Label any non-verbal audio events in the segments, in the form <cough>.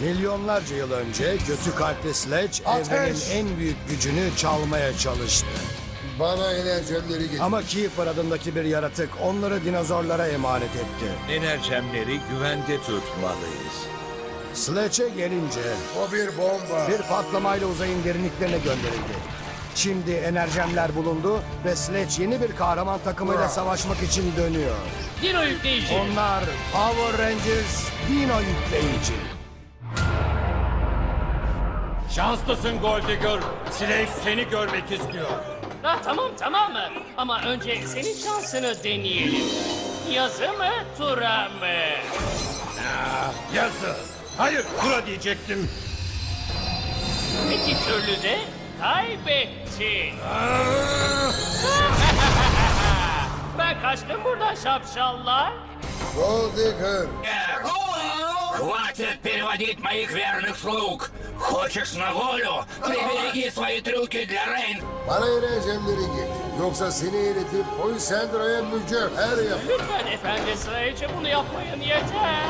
Milyonlarca yıl önce kötü kalpli Sledge Ateş! evrenin en büyük gücünü çalmaya çalıştı. Bana enerjemleri getir. Ama Keeper adındaki bir yaratık onları dinozorlara emanet etti. Enerjemleri güvende tutmalıyız. Sledge'e gelince O bir bomba. bir patlamayla uzayın derinliklerine gönderildi. Şimdi enerjemler bulundu ve Sledge yeni bir kahraman takımıyla savaşmak için dönüyor. Dino yükleyici. Onlar Power Rangers Dino yükleyici. Şanslısın Goldigger. Slave seni görmek istiyor. Ha, tamam tamam mı? Ama önce senin şansını deneyelim. Yazı mı, tura mı? Yazı. Hayır, kura diyecektim. İki türlü de kaybettin. <laughs> ben kaçtım buradan şapşallar. Gold Digger. Хватит переводить моих верных слуг! Хочешь на волю? Прибереги свои трюки для Рейн! Bana enerjemleri getir. Yoksa seni eritip Poisendra'ya mücevher yap. Lütfen efendi sırayıcı bunu yapmayın yeter.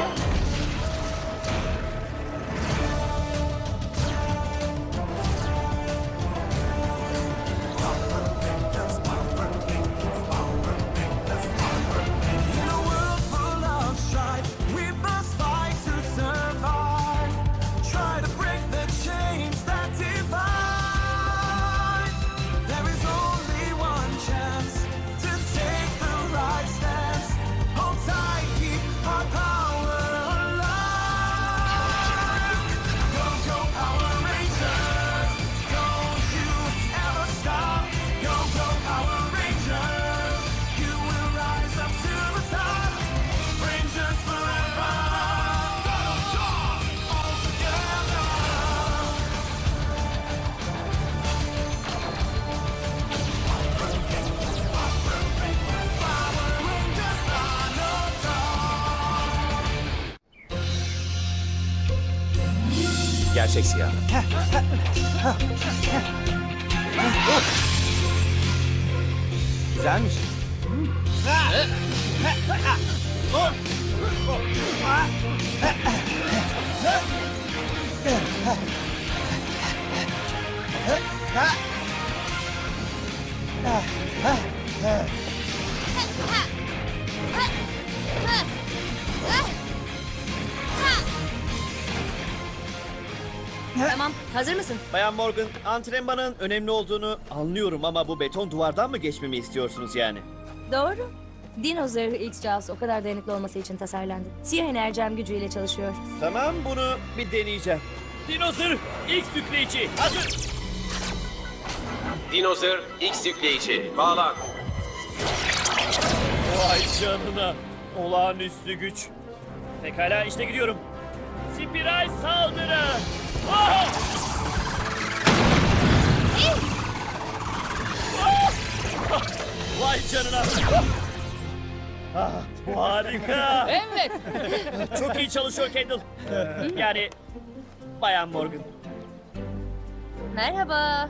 Gerçek siyah. Güzelmiş. Tamam, hazır mısın? Bayan Morgan, antrenmanın önemli olduğunu anlıyorum ama bu beton duvardan mı geçmemi istiyorsunuz yani? Doğru. Dino zırhı X-Jaws o kadar dayanıklı olması için tasarlandı. Siyah enerjem gücüyle çalışıyor. Tamam, bunu bir deneyeceğim. Dinozor X yükleyici. Hazır. Dinozor X yükleyici. Bağlan. Vay canına. Olağanüstü güç. Pekala işte gidiyorum. Spiral saldırı. Vay canına. Ah, harika. Evet. Çok iyi çalışıyor Kendall. Yani Bayan Morgan. Merhaba.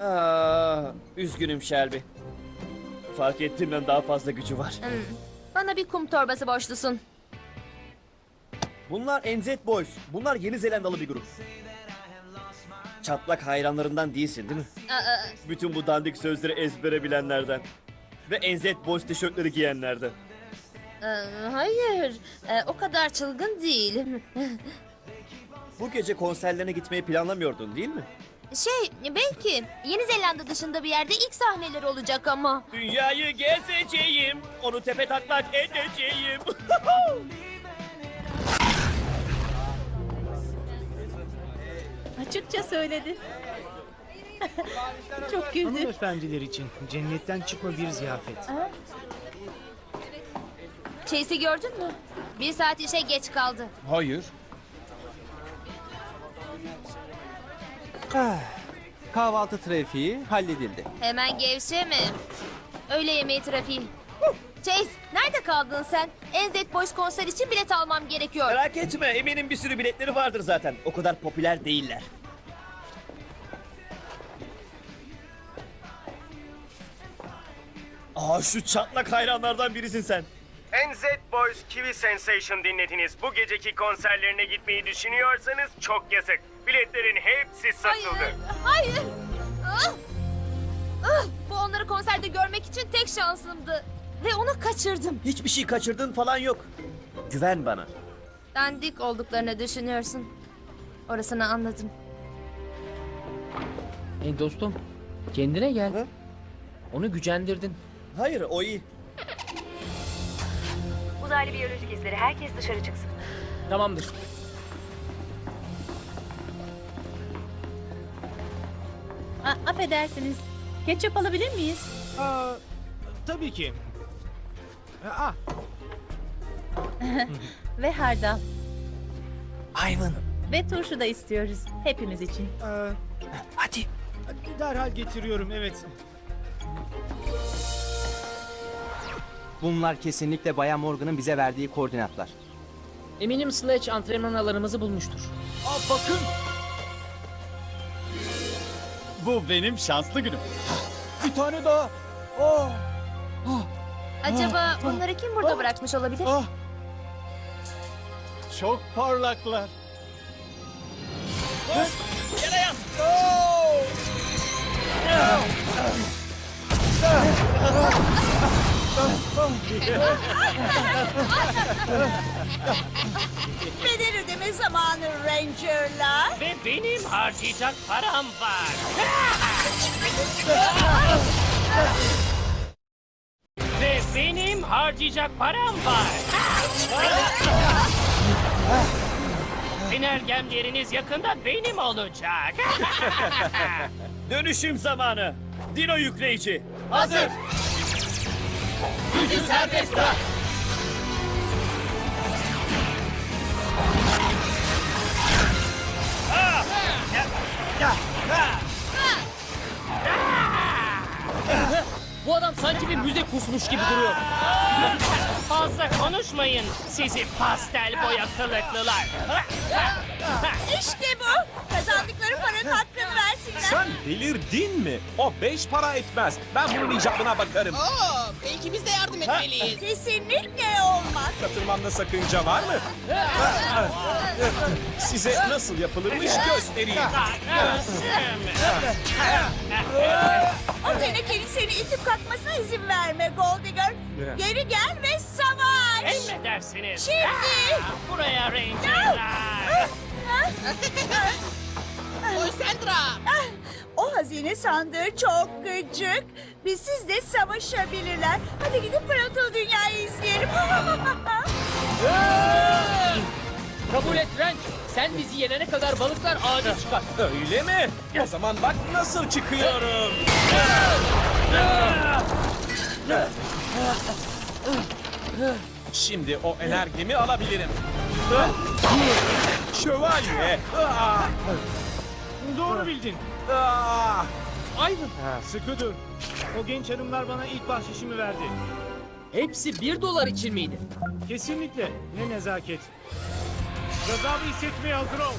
Aa, üzgünüm Shelby. Fark ettiğimden daha fazla gücü var. Hmm, Bana bir kum torbası borçlusun. Bunlar NZ Boys. Bunlar Yeni Zelandalı bir grup. Çatlak hayranlarından değilsin değil mi? Aa, Bütün bu dandik sözleri ezbere bilenlerden. Ve NZ Boys tişörtleri giyenlerden. aa, hayır, Ee, o kadar çılgın değilim. Bu gece konserlerine gitmeyi planlamıyordun değil mi? Şey, belki Yeni Zelanda dışında bir yerde ilk sahneler olacak ama. Dünyayı gezeceğim. Onu tepe taklak edeceğim. <laughs> Açıkça söyledi. <laughs> Çok güldü. Hanımefendiler için cennetten çıkma bir ziyafet. Chase'i gördün mü? Bir saat işe geç kaldı. Hayır. Kahvaltı trafiği halledildi. Hemen gevşeme. Öğle yemeği trafiği. Chase, nerede kaldın sen? NZ Boys konser için bilet almam gerekiyor. Merak etme eminim bir sürü biletleri vardır zaten. O kadar popüler değiller. Aa şu çatlak hayranlardan birisin sen. NZ Boys Kiwi Sensation dinlediniz. Bu geceki konserlerine gitmeyi düşünüyorsanız çok yazık. Biletlerin hepsi satıldı. Hayır, hayır. Ah! Ah, bu onları konserde görmek için tek şansımdı. Ve onu kaçırdım. Hiçbir şey kaçırdın falan yok. Güven bana. Dandik olduklarını düşünüyorsun. Orasını anladım. Hey dostum, kendine gel. Ha? Onu gücendirdin. Hayır o iyi. Uzaylı biyolojik izleri herkes dışarı çıksın. Tamamdır. A- affedersiniz. Ketçap alabilir miyiz? Aa, tabii ki. Ah, <laughs> Ve hardal. Ivan. Ve turşu da istiyoruz. Hepimiz için. e, Hadi. derhal getiriyorum evet. Bunlar kesinlikle Bayan Morgan'ın bize verdiği koordinatlar. Eminim Sledge antrenman alanımızı bulmuştur. Aa, bakın. Bu benim şanslı günüm. Bir tane daha. Oh. Acaba onları kim burada bırakmış olabilir? Çok parlaklar. Bedel ödeme zamanı Ranger'lar. Ve benim harcayacak param var. <laughs> harcayacak param var. Energemleriniz yakında benim olacak. <laughs> Dönüşüm zamanı. Dino yükleyici. Hazır. Gücü serbest bırak. Bu adam sanki bir müze kusmuş gibi duruyor. Fazla konuşmayın sizi pastel boya kılıklılar. İşte bu. Kazandıkları paranın hakkını versinler. Sen delirdin mi? O beş para etmez. Ben bunun icabına bakarım. belki biz de yardım etmeliyiz. Kesinlikle olmaz. Katılmamda sakınca var mı? Size nasıl yapılırmış göstereyim. O tenekenin seni itip kalkmasına izin verme Goldigger. Geri gel ve savaş. Emredersiniz. Şimdi. Buraya Ranger'lar. Ah, O hazine sandığı çok gıcık. Bizsiz de savaşabilirler. Hadi gidip pırıltılı dünyayı izleyelim. <laughs> Kabul et Ranch. Sen bizi yenene kadar balıklar ağaca çıkar. Öyle mi? O zaman bak nasıl çıkıyorum. Şimdi o enerjimi alabilirim. Şövalye. Doğru bildin. Ah! Sıkı dur. O genç hanımlar bana ilk bahşişimi verdi. Hepsi bir dolar için miydi? Kesinlikle. Ne nezaket. Gazabı hissetmeye hazır ol.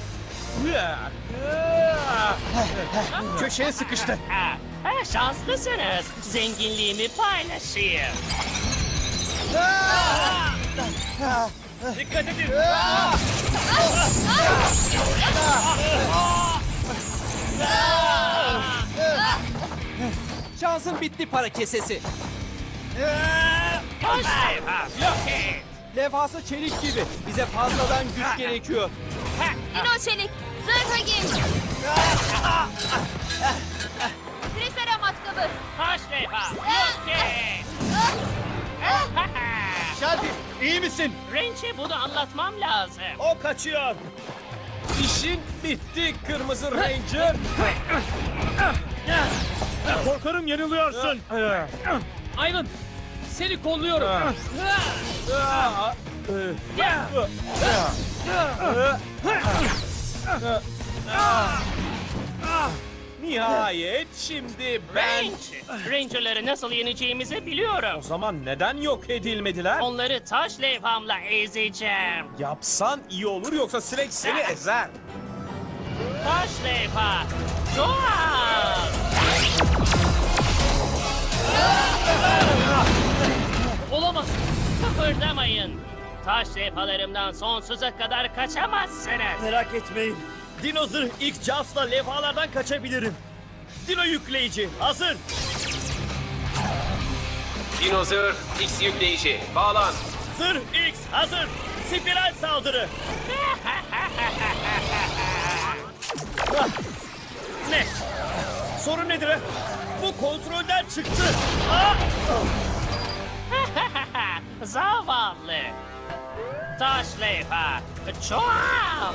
Köşeye sıkıştı. Ha, şanslısınız. Zenginliğimi paylaşayım. Dikkat edin. Şansın bitti para kesesi. Hoş. Levhası çelik gibi. Bize fazladan güç gerekiyor. Dino çelik, zırhı giy. Trisera matkabı. Hoş et. Shelby iyi misin? Ranch'e bunu anlatmam lazım. O kaçıyor. İşin bitti Kırmızı Ranger. Korkarım yanılıyorsun. Ivan, seni kolluyorum. Nihayet şimdi ben... Ranch, Ranger'ları nasıl yeneceğimizi biliyorum. O zaman neden yok edilmediler? Onları taş levhamla ezeceğim. Yapsan iyi olur yoksa Shrek seni ezer. Taş levha, doğal. Olamaz. Kıpırdamayın. Taş levhalarımdan sonsuza kadar kaçamazsınız. Merak etmeyin. Dinozor X Jaws'la levhalardan kaçabilirim. Dino yükleyici hazır. Dinozor X yükleyici. Bağlan. Zırh X hazır. Spiral saldırı. Ah! ne? Sorun nedir? Bu kontrolden çıktı. Ah! <laughs> Zavallı. Taş levha. Çoğal.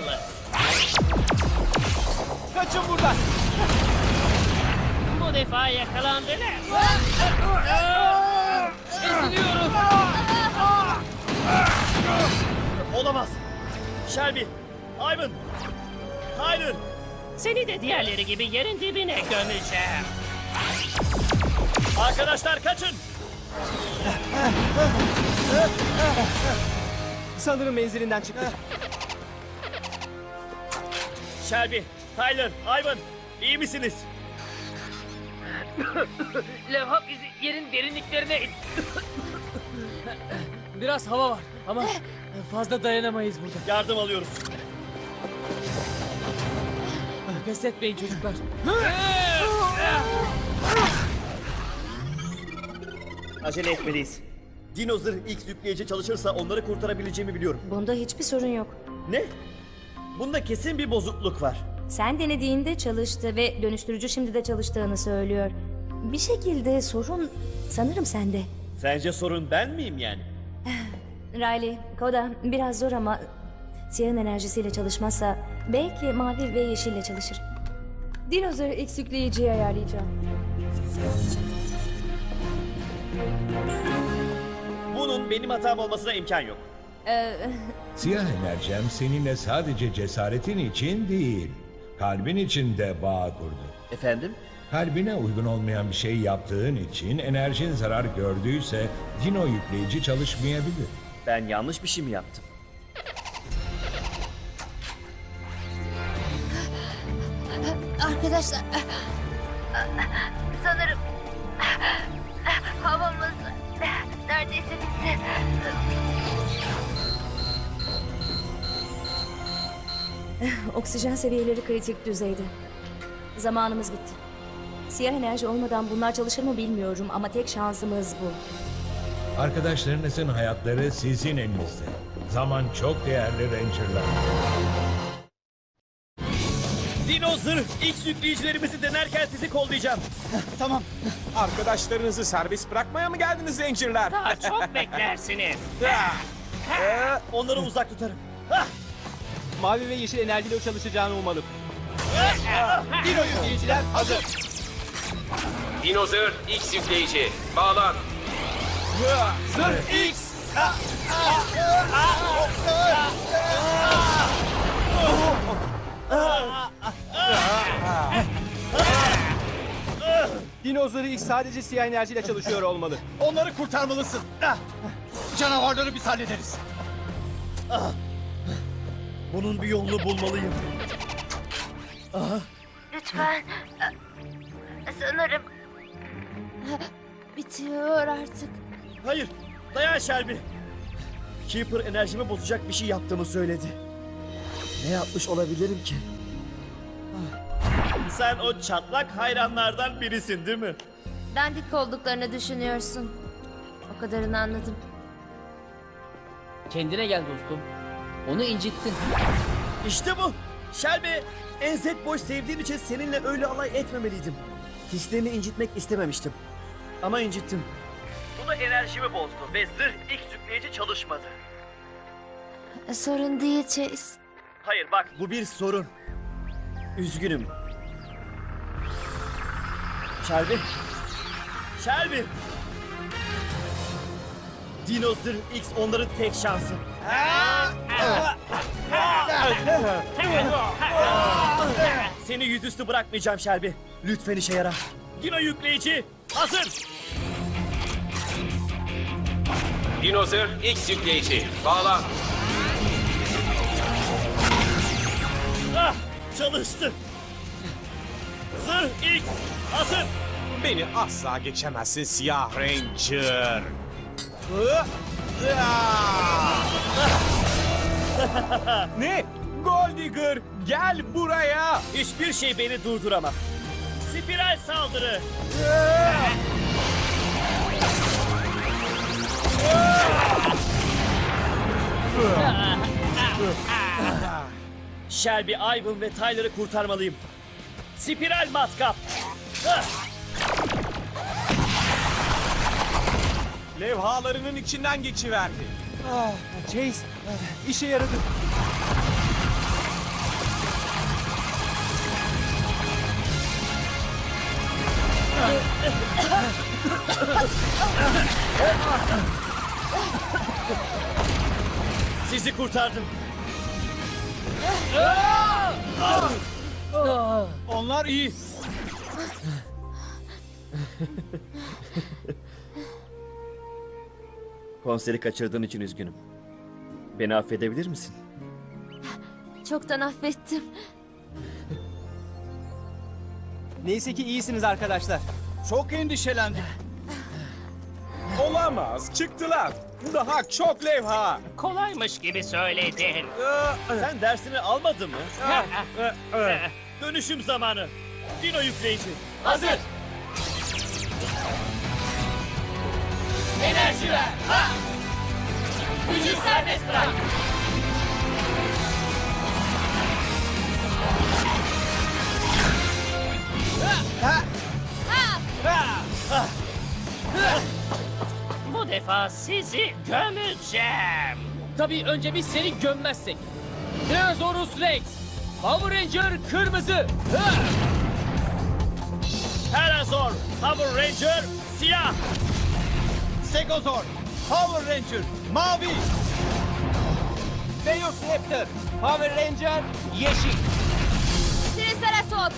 Kaçın buradan. Bu defa yakalandınız. Eziliyorum. Olamaz. Shelby, Ivan, Tyler. Seni de diğerleri gibi yerin dibine gömeceğim. Arkadaşlar kaçın. Sanırım menzilinden çıktı. Shelby, Tyler, Ivan iyi misiniz? <laughs> Levha bizi yerin derinliklerine... it- <laughs> Biraz hava var ama fazla dayanamayız burada. Yardım alıyoruz. Pes etmeyin çocuklar. Acele etmeliyiz. Dinozor X yükleyici çalışırsa onları kurtarabileceğimi biliyorum. Bunda hiçbir sorun yok. Ne? Bunda kesin bir bozukluk var. Sen denediğinde çalıştı ve dönüştürücü şimdi de çalıştığını söylüyor. Bir şekilde sorun sanırım sende. Sence sorun ben miyim yani? <sighs> Riley, Koda biraz zor ama siyahın enerjisiyle çalışmazsa belki mavi ve yeşille çalışır. Dinozor X yükleyiciyi ayarlayacağım. Bunun benim hatam olmasına imkan yok. Ee, Siyah enerjem seninle sadece cesaretin için değil, kalbin için de bağ kurdu. Efendim? Kalbine uygun olmayan bir şey yaptığın için enerjin zarar gördüyse dino yükleyici çalışmayabilir. Ben yanlış bir şey mi yaptım? Arkadaşlar. <laughs> oksijen seviyeleri kritik düzeyde. Zamanımız bitti. Siyah enerji olmadan bunlar çalışır mı bilmiyorum ama tek şansımız bu. Arkadaşlarınızın hayatları sizin elinizde. Zaman çok değerli Ranger'lar. Dinozor X yükleyicilerimizi denerken sizi kollayacağım. tamam. Arkadaşlarınızı serbest bırakmaya mı geldiniz Ranger'lar? Daha çok <laughs> beklersiniz. Onları uzak tutarım. Mavi ve yeşil enerjiyle çalışacağını umalım. Dino yükleyiciler hazır. Dinozor X yükleyici. Bağlan. Zırh X. Dinozor X sadece siyah enerjiyle çalışıyor olmalı. Onları kurtarmalısın. Canavarları biz hallederiz. Bunun bir yolunu bulmalıyım. Lütfen. Sanırım bitiyor artık. Hayır, dayan Shelby. Keeper enerjimi bozacak bir şey yaptığımı söyledi. Ne yapmış olabilirim ki? Ah. Sen o çatlak hayranlardan birisin değil mi? Dandik olduklarını düşünüyorsun. O kadarını anladım. Kendine gel dostum. Onu incittin. İşte bu. Shelby, NZ boş sevdiğim için seninle öyle alay etmemeliydim. Hislerini incitmek istememiştim. Ama incittim. Bu da enerjimi bozdu ve zırh X yükleyici çalışmadı. Sorun değil Chase. Hayır bak bu bir sorun. Üzgünüm. Shelby. Shelby. Dinozor X onların tek şansı. Seni yüzüstü bırakmayacağım Shelby. Lütfen işe yara. Dino yükleyici hazır. Dinozor X yükleyici. Bağlan. Ah, çalıştı. Zırh X hazır. Beni asla geçemezsin siyah Ranger. Ne? Gold Digger gel buraya. Hiçbir şey beni durduramaz. Spiral saldırı. Shelby, Ivan ve Tyler'ı kurtarmalıyım. Spiral matkap. Levhalarının içinden geçiverdi. Ah, Chase, ah, işe yaradı. Sizi kurtardım. Onlar iyi. <laughs> Konseri kaçırdığın için üzgünüm. Beni affedebilir misin? Çoktan affettim. Neyse ki iyisiniz arkadaşlar. Çok endişelendim. Olamaz. Çıktılar. Daha çok levha. Kolaymış gibi söyledin. Sen dersini almadın mı? Dönüşüm zamanı. Dino yükleyici. Hazır. Enerji ver. Ha! Gücü serbest bırak. Bu defa sizi gömeceğim. Tabii önce biz seni gömmezsek. Dinozorus Rex. Power Ranger kırmızı. Ha! Terazor, Power Ranger, siyah. Stegozor, Power Ranger, mavi. Velociraptor, Power Ranger, yeşil. Triceratops.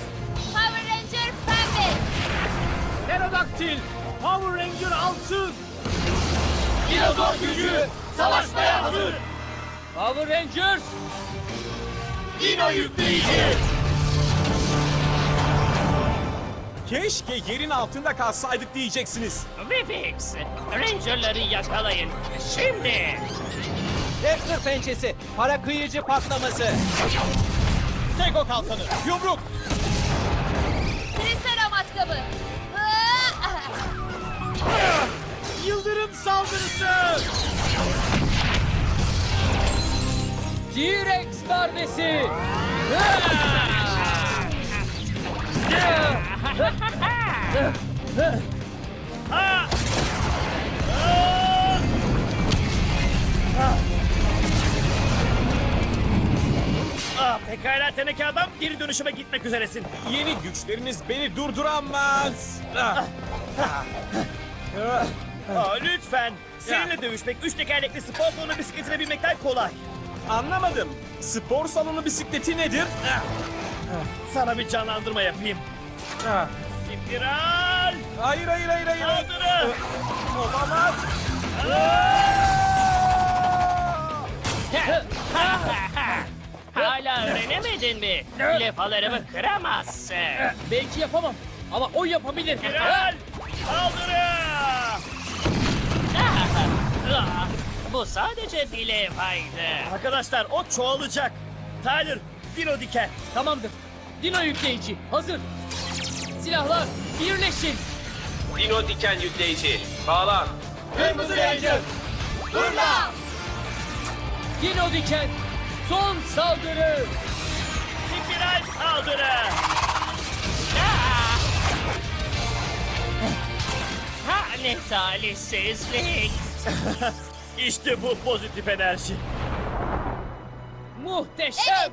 Power Ranger pembe. Pterodaktil. Power Ranger altın. Dinozor gücü savaşmaya hazır. Power Rangers. Dino yükleyici. Keşke yerin altında kalsaydık diyeceksiniz. Vivix, Ranger'ları yakalayın. Şimdi. Raptor pençesi, para kıyıcı patlaması. Stego kalkanı, yumruk. Trisera matkabı. Yıldırım saldırısı. T-Rex darbesi. Ah pekala teneke adam geri dönüşüme gitmek üzeresin. Yeni güçleriniz beni durduramaz. Ah. Aa, lütfen. Seninle dövüşmek üç tekerlekli spor salonu bisikletine binmekten kolay. Anlamadım. Spor salonu bisikleti nedir? Ah. Sana bir canlandırma yapayım. Ah. Spiral! Hayır hayır hayır hayır. hayır. Saldırı! Olamaz. Hala öğrenemedin mi? Levhalarımı kıramazsın. Belki yapamam ama o yapabilir. Spiral! Saldırı! Bu sadece bir levhaydı. Arkadaşlar o çoğalacak. Tyler, Dino diken. Tamamdır. Dino yükleyici hazır. Silahlar birleşin. Dino diken yükleyici. Bağlan. Kırmızı Ranger. Fırla. Dino diken. Son saldırı. Spiral saldırı! Ah! Ha ne talihsizlik. <laughs> İşte bu pozitif enerji. Muhteşem.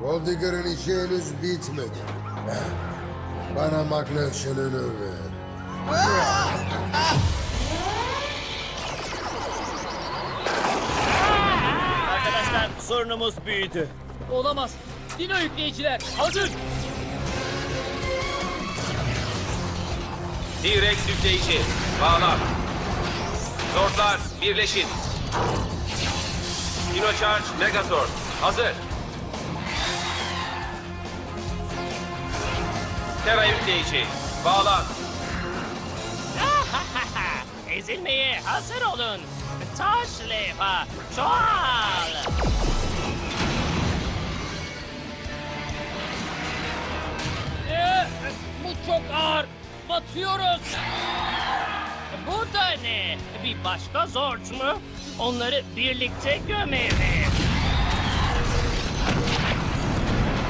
Gold Digger'ın işi henüz bitmedi. Bana McLaughlin'ını ver. Arkadaşlar sorunumuz büyüdü. Olamaz. Dino yükleyiciler hazır. T-Rex yükleyici. Bağlan. Zordlar birleşin. Dino Charge Megazord. Hazır. Terra yükleyici. Bağlan. <laughs> ezilmeye hazır olun. Taş levha, çoğal. Ee, bu çok ağır. Batıyoruz. Bu da ne? Bir başka zorç mu? Onları birlikte gömelim.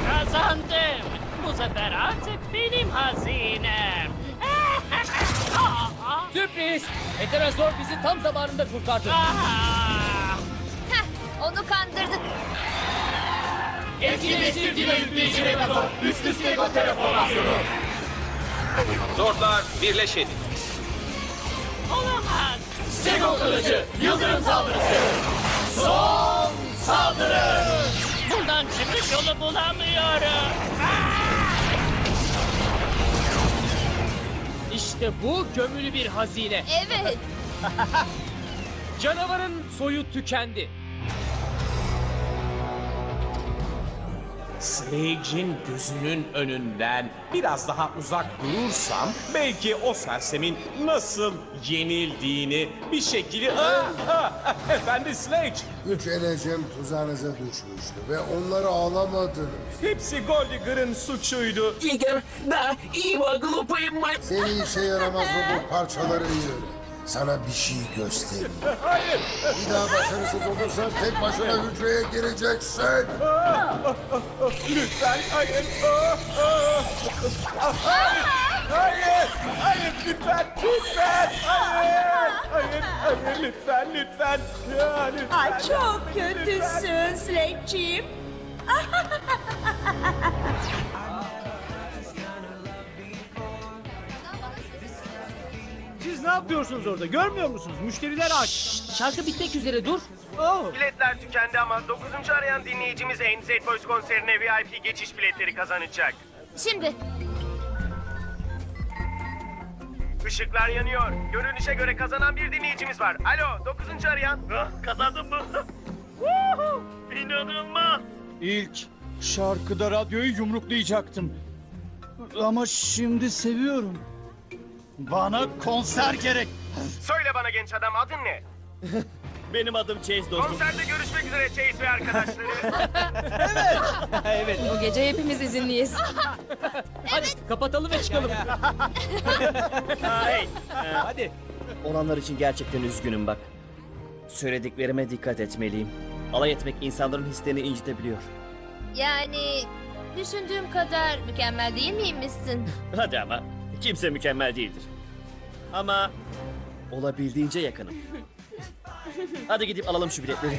Kazandım. Bu sefer artık benim hazinem. <laughs> Sürpriz! Eterazor bizi tam zamanında kurtardı. Heh, onu kandırdık. Etkileştir dino yükleyici Megazord. Üçlü Stego teleformasyonu. Zordlar birleşin. Olamaz. Stego kılıcı. Yıldırım saldırısı. Son saldırı. Bundan çıkış yolu bulamıyorum. İşte bu gömülü bir hazine. Evet. <laughs> Canavarın soyu tükendi. Snake'in gözünün önünden biraz daha uzak durursam belki o sersemin nasıl yenildiğini bir şekilde... Aa, aa, efendi Snake! Üç eleceğim tuzağınıza düşmüştü ve onları ağlamadınız. Hepsi Goldigger'ın suçuydu. Digger, da, iyi glupayım Seni işe yaramaz bu parçaları yiyorum. Sana bir şey göstereyim. <laughs> Hayır. Bir daha başarısız olursan tek başına hücreye gireceksin. Lütfen hayır. Hayır. Hayır. Hayır lütfen. Lütfen. Hayır. Hayır. Hayır lütfen. Lütfen. Ya, lütfen. Ay çok kötüsün Slack'ciğim. <laughs> Siz ne yapıyorsunuz orada? Görmüyor musunuz? Müşteriler aç. Şarkı bitmek üzere dur. Oh. Biletler tükendi ama 9. arayan dinleyicimiz NZ Boys konserine VIP geçiş biletleri kazanacak. Şimdi Işıklar yanıyor. Görünüşe göre kazanan bir dinleyicimiz var. Alo 9. arayan. Ah, kazandın mı? Woohoo! İnanılmaz. İlk şarkıda radyoyu yumruklayacaktım. Ama şimdi seviyorum. Bana konser gerek. Söyle bana genç adam adın ne? <laughs> Benim adım Chase dostum. Konserde görüşmek üzere Chase ve arkadaşları. <laughs> evet. Bu gece hepimiz izinliyiz. Hadi kapatalım ve çıkalım. <laughs> hey, e, hadi. Olanlar için gerçekten üzgünüm bak. Söylediklerime dikkat etmeliyim. Alay etmek insanların hislerini incitebiliyor. yani düşündüğüm kadar mükemmel değil miymişsin? Hadi ama kimse mükemmel değildir. Ama olabildiğince yakınım. <laughs> Hadi gidip alalım şu biletleri.